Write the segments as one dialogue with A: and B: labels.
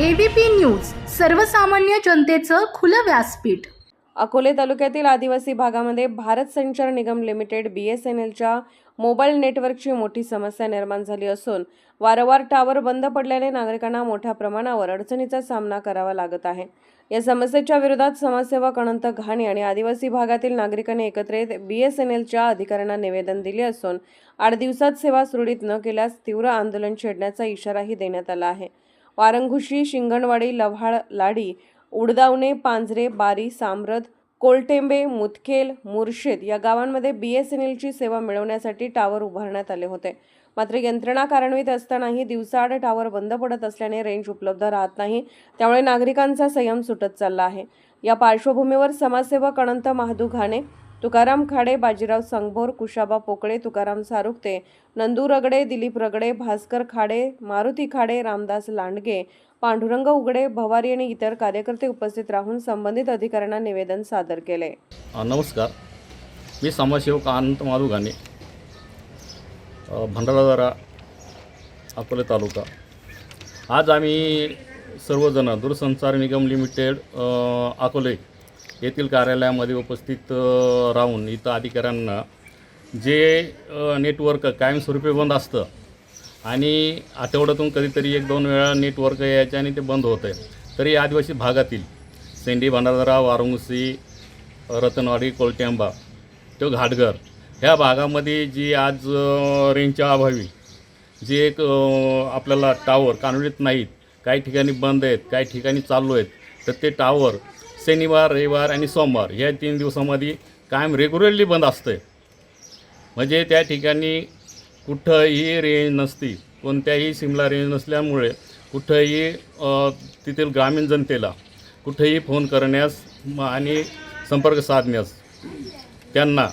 A: ABP news सर्वसामान्य जनतेचं खुलं व्यासपीठ.
B: अकोले तालुक्यातील आदिवासी भागामध्ये Bharat Sanchar Nigam limited B S N एलच्या मोबाईल नेटवर्कची मोठी समस्या निर्माण झाली असून वारंवार टावर बंद पडल्याने नागरिकांना मोठ्या प्रमाणावर अडचणीचा सामना करावा लागत आहे. या समस्येच्या विरोधात समाजसेवक अनंत घाणी आणि आदिवासी भागातील नागरिकांनी एकत्रित बी एस एन एलच्या अधिकाऱ्यांना निवेदन दिले असून आठ दिवसात सेवा सुरळीत न केल्यास तीव्र आंदोलन छेडण्याचा इशाराही देण्यात आला आहे. वारंघुशी शिंगणवाडी लव्हाळ लाडी उडदावणे पांजरे बारी सामरद कोलटेंबे मुतखेल मुर्शेद या गावांमध्ये बी एस एन एलची सेवा मिळवण्यासाठी टावर उभारण्यात आले होते. मात्र यंत्रणा कार्यान्वित असतानाही दिवसाआड टावर बंद पडत असल्याने रेंज उपलब्ध राहत नाही. त्यामुळे नागरिकांचा संयम सुटत चालला आहे. या पार्श्वभूमीवर समाजसेवक अनंत महादू घाणे तुकाराम खाडे बाजीराव संगभोर कुशाबा पोकळे तुकाराम सारुक्ते नंदू रगडे दिलीप रगडे भास्कर खाडे मारुती खाडे रामदास लांडगे पांडुरंग उगडे भवारी आणि इतर कार्यकर्ते उपस्थित राहून संबंधित अधिकाऱ्यांना निवेदन सादर केले.
C: नमस्कार. मी समाजसेवक अनंत मारुगाने भंडारादारा अकोले तालुका. आज आम्ही सर्वजण दूरसंचार निगम लिमिटेड अकोले येथील कार्यालयामध्ये उपस्थित राहून इथं अधिकाऱ्यांना जे नेटवर्क कायमस्वरूपी बंद असतं आणि आठवड्यातून कधीतरी एक दोन वेळा नेटवर्क यायचे आणि ते बंद होतं आहे तरी आदिवासी भागातील सेंडी भंडारदरा वारुंगसी रतनवाडी कोळट्यांबा तो घाटघर ह्या भागामध्ये जी आज रेंजच्या अभावी जे एक आपल्याला टावर कानडीत नाहीत काही ठिकाणी बंद आहेत काही ठिकाणी चालू आहेत तर ते टावर शनिवार रविवार आणि सोमवार या तीन दिवसामध्ये कायम रेग्युलरली बंद असतं म्हणजे त्या ठिकाणी कुठंही रेंज नसती कोणत्याही सिमला रेंज नसल्यामुळे कुठंही तेथील ग्रामीण जनतेला कुठेही फोन करण्यास म- आणि संपर्क साधण्यास त्यांना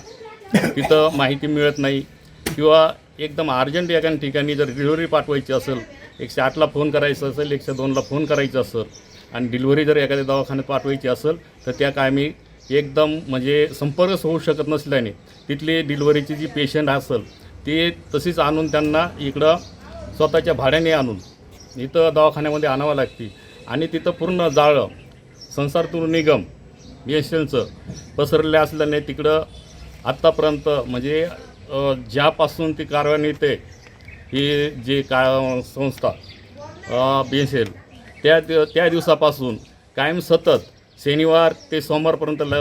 C: तिथं माहिती मिळत नाही किंवा एकदम अर्जंट एका ठिकाणी जर डिलिव्हरी पाठवायची असेल एकशे आठला फोन करायचा असेल एकशे दोनला फोन करायचा असेल आणि डिलिव्हरी जर एखाद्या दवाखान्यात पाठवायची असेल तर त्या कामी एकदम म्हणजे संपर्कच होऊ शकत नसल्याने तिथली डिलिव्हरीची जी पेशंट असेल ते तशीच आणून त्यांना इकडं स्वतःच्या भाड्याने आणून इथं दवाखान्यामध्ये आणावं लागते. आणि तिथं पूर्ण जाळं संसारतूर निगम बी एस एलचं पसरले असल्याने तिकडं आत्तापर्यंत म्हणजे ज्यापासून ती कारवाई येते ही जी का संस्था बी एस एल त्या दि- त्या दिवसापासून कायम सतत शनिवार ते सोमवारपर्यंत ल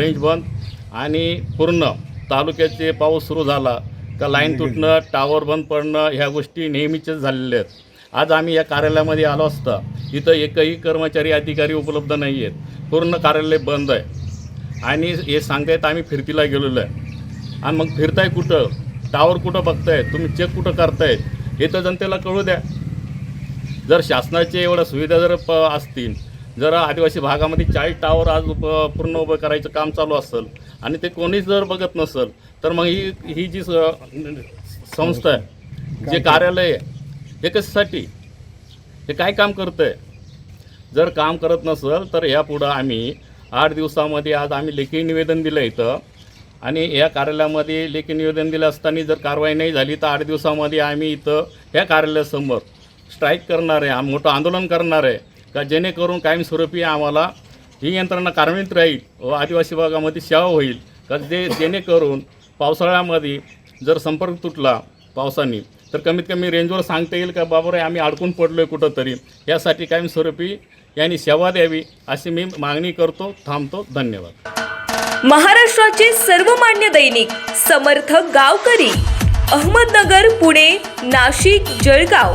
C: रेंज बंद आणि पूर्ण तालुक्याचे पाऊस सुरू झाला का लाईन तुटणं टावर बंद पडणं ह्या गोष्टी नेहमीच्याच झालेल्या आहेत. आज आम्ही या कार्यालयामध्ये आलो असता इथं एकही कर्मचारी अधिकारी उपलब्ध नाही आहेत. पूर्ण कार्यालय बंद आहे. आणि हे सांगतायत आम्ही फिरतीला गेलेलो आहे. आणि मग फिरताय कुठं? टावर कुठं बघताय तुम्ही चेक कुठं करताय हे तर जनतेला कळू द्या. जर शासनाच्या एवढ्या सुविधा जर प असतील जर आदिवासी भागामध्ये चाळीस टावर आज उप पूर्ण उभं करायचं काम चालू असेल आणि ते कोणीच जर बघत नसेल तर मग ही ही जी स- संस्था आहे जे कार्यालय आहे हे कशासाठी? हे काय काम करतं आहे जर काम करत नसेल तर यापुढं आम्ही आठ दिवसामध्ये आज आम्ही लेखी निवेदन दिलं इथं. आणि या कार्यालयामध्ये लेखी निवेदन दिलं असताना जर कारवाई नाही झाली तर आठ दिवसामध्ये आम्ही इथं या कार्यालयासमोर स्ट्राईक करणार आहे आम- मोठं आंदोलन करणार आहे का जेणेकरून कायमस्वरूपी आम्हाला ही यंत्रणा कार्यान्वित राहील व आदिवासी भागामध्ये सेवा होईल. का जे जेणेकरून पावसाळ्यामध्ये जर संपर्क तुटला पावसाने तर कमीत कमी रेंजवर सांगता येईल का बाबा रे आम्ही अडकून पडलो आहे कुठंतरी. यासाठी कायमस्वरूपी यांनी सेवा द्यावी अशी मी मागणी करतो थांबतो. धन्यवाद.
D: महाराष्ट्राचे सर्वमान्य दैनिक समर्थ गावकरी अहमदनगर पुणे नाशिक जळगाव.